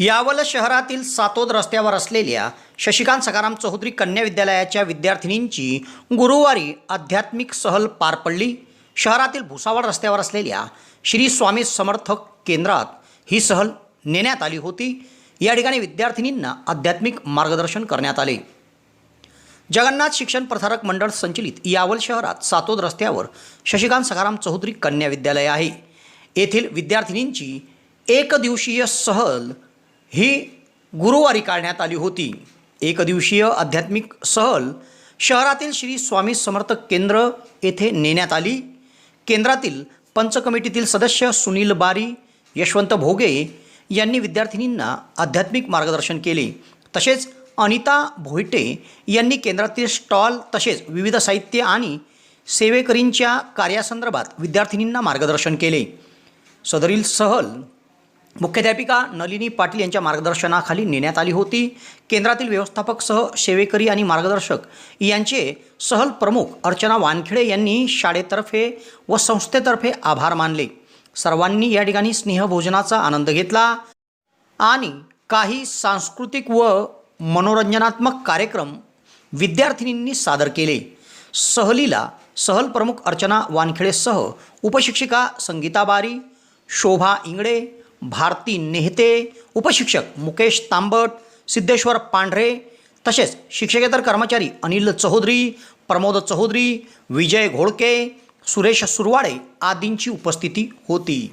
यावल शहरातील सातोद रस्त्यावर असलेल्या शशिकांत सखाराम चौधरी कन्या विद्यालयाच्या विद्यार्थिनींची गुरुवारी आध्यात्मिक सहल पार पडली. शहरातील भुसावळ रस्त्यावर असलेल्या श्री स्वामी समर्थक केंद्रात ही सहल नेण्यात आली होती. या ठिकाणी विद्यार्थिनींना आध्यात्मिक मार्गदर्शन करण्यात आले. जगन्नाथ शिक्षण प्रसारक मंडळ संचलित यावल शहरात सातोद रस्त्यावर शशिकांत सखाराम चौधरी कन्या विद्यालय आहे. येथील विद्यार्थिनींची एक दिवसीय सहल ही गुरुवारी काढण्यात आली होती. एक दिवसीय आध्यात्मिक सहल शहरातील श्री स्वामी समर्थ केंद्र येथे नेण्यात आली. केंद्रातील पंच कमिटीतील सदस्य सुनील बारी यशवंत भोगे यांनी विद्यार्थिनींना आध्यात्मिक मार्गदर्शन केले. तसेच अनिता भोईटे यांनी केंद्रातील स्टॉल तसेच विविध साहित्य आणि सेवेकरींच्या कार्यासंदर्भात विद्यार्थिनींना मार्गदर्शन केले. सदरील सहल मुख्याध्यापिका नलिनी पाटील यांच्या मार्गदर्शनाखाली नेण्यात आली होती. केंद्रातील व्यवस्थापक सह सेवेकरी आणि मार्गदर्शक यांचे सहल प्रमुख अर्चना वानखेडे यांनी शाळेतर्फे व संस्थेतर्फे आभार मानले. सर्वांनी या ठिकाणी स्नेहभोजनाचा आनंद घेतला आणि काही सांस्कृतिक व मनोरंजनात्मक कार्यक्रम विद्यार्थिनींनी सादर केले. सहलीला सहल प्रमुख अर्चना वानखेडेसह उपशिक्षिका संगीता बारी शोभा इंगडे भारती नेहते उपशिक्षक मुकेश तांबट सिद्धेश्वर पांढरे तसेच शिक्षकेतर कर्मचारी अनिल चौधरी प्रमोद चौधरी विजय घोळके सुरेश सुरवाडे आदींची उपस्थिती होती.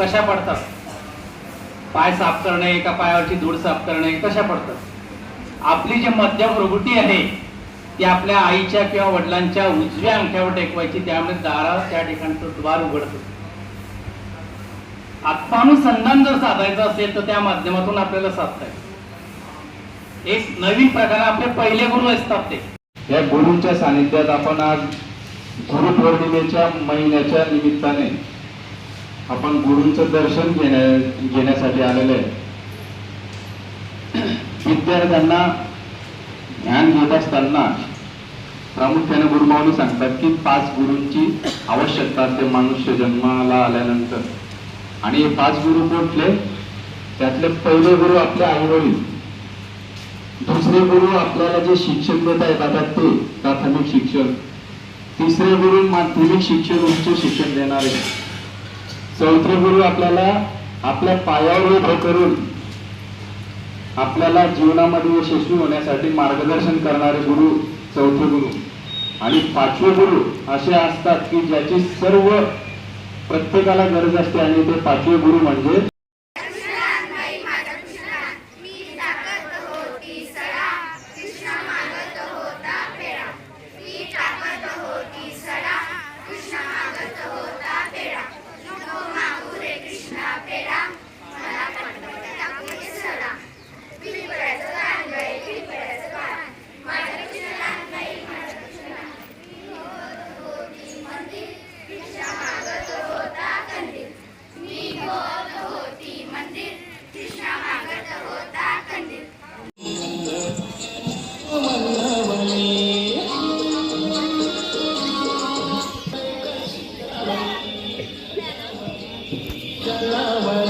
कशा पडतात? पाय साफ करणे एका पायावरची धूळ साफ करणे कशा पडतात? आपली जी मध्यम प्रवृत्ती आहे ती आपल्या आईच्या किंवा वडिलांच्या उजव्या अंगठ्यावर टेकवायची त्यामुळे दारा त्या ठिकाणचं द्वार उघडतो. आत्मानुसंधान जर साधायचं असेल तर त्या माध्यमातून आपल्याला साधता येईल. एक नवीन प्रकार आपले पहिले गुरु असतात ते. या गुरूंच्या सानिध्यात आपण आज गुरुपौर्णिमेच्या महिन्याच्या निमित्ताने आपण गुरूंचं दर्शन घेण्या घेण्यासाठी आलेले आहे. विद्यार्थ्यांना ध्यान घेत असताना प्रामुख्याने गुरुमावली सांगतात की पाच गुरूंची आवश्यकता असते. मनुष्य जन्माला आल्यानंतर. आणि हे पाच गुरु कोठले? त्यातले पहिले गुरु आपले आईवडील. दुसरे गुरु आपल्याला जे शिक्षण देत आहेत आता ते प्राथमिक शिक्षण. तिसरे गुरु माध्यमिक शिक्षण उच्च शिक्षण देणारे. चौथे गुरु आपल्याला आपल्या पायावर उभं करून आपल्याला जीवनामध्ये यशस्वी होण्यासाठी मार्गदर्शन करणारे गुरु चौथे गुरु आणि पाचवे गुरु असे असतात की ज्याची सर्व प्रत्येकाला गरज असते आणि ते पाचवे गुरु म्हणजे मंदिर कृष्णा मागत होता कंदील कलावली